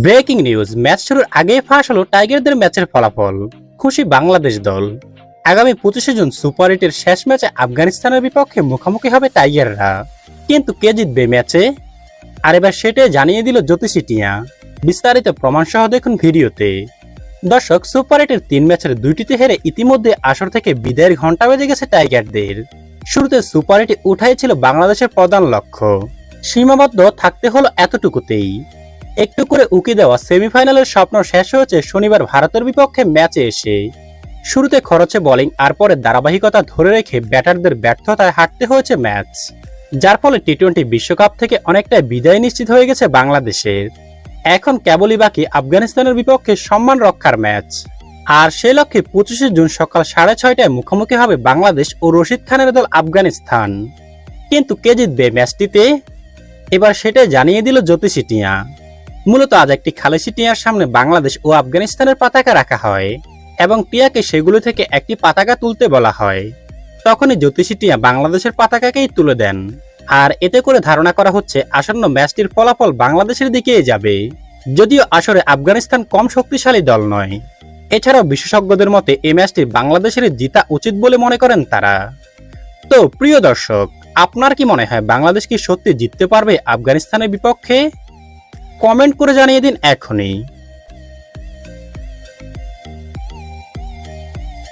Breaking news, match শুরুর আগেই ফাঁস হলো টাইগারদের ম্যাচের ফলাফল। খুশি বাংলাদেশ দল। আগামী পঁচিশে জুন সুপার এইটের শেষ ম্যাচে আফগানিস্তানের বিপক্ষে মুখোমুখি হবে টাইগাররা। কিন্তু কে জিতবে ম্যাচে? আর এবার সেটাই জানিয়ে দিল জ্যোতিষী টিয়া। বিস্তারিত প্রমাণ সহ দেখুন ভিডিওতে। দর্শক, সুপার এইটের তিন ম্যাচের দুইটিতে হেরে ইতিমধ্যে আসর থেকে বিদায়ের ঘণ্টা বেজে গেছে টাইগারদের। শুরুতে সুপার এইটে উঠাই ছিল বাংলাদেশের প্রধান লক্ষ্য। সীমাবদ্ধ থাকতে হলো এতটুকুতেই। একটু করে উকি দেওয়া সেমিফাইনালের স্বপ্ন শেষ হয়েছে শনিবার ভারতের বিপক্ষে ম্যাচে এসে। শুরুতে খরচে বোলিং আর পরে ধারাবাহিকতা ধরে রেখে ব্যাটারদের ব্যর্থতায় হাঁটতে হয়েছে ম্যাচ, যার ফলে টি টোয়েন্টি বিশ্বকাপ থেকে অনেকটাই বিদায় নিশ্চিত হয়ে গেছে বাংলাদেশের। এখন কেবলই বাকি আফগানিস্তানের বিপক্ষে সম্মান রক্ষার ম্যাচ, আর সে লক্ষ্যে পঁচিশে জুন সকাল সাড়ে ছয়টায় মুখোমুখি হবে বাংলাদেশ ও রশিদ খানের দল আফগানিস্তান। কিন্তু কে জিতবে ম্যাচটিতে? এবার সেটাই জানিয়ে দিল জ্যোতিষী টিয়া। মূলত আজ একটি খালেসি টিয়ার সামনে বাংলাদেশ ও আফগানিস্তানের পতাকা রাখা হয় এবং টিয়াকে সেগুলো থেকে একটি পতাকা তুলতে বলা হয়। তখনই জ্যোতিষী টিয়া বাংলাদেশের পতাকাকেই তুলে দেন। আর এতে করে ধারণা করা হচ্ছে আসন্ন ম্যাচটির ফলাফল বাংলাদেশের দিকেই যাবে। যদিও আসরে আফগানিস্তান কম শক্তিশালী দল নয়। এছাড়াও বিশেষজ্ঞদের মতে এই ম্যাচটি বাংলাদেশের জিতা উচিত বলে মনে করেন তারা। তো প্রিয় দর্শক, আপনার কি মনে হয় বাংলাদেশ কি সত্যি জিততে পারবে আফগানিস্তানের বিপক্ষে? কমেন্ট করে জানিয়ে দিন এখনই।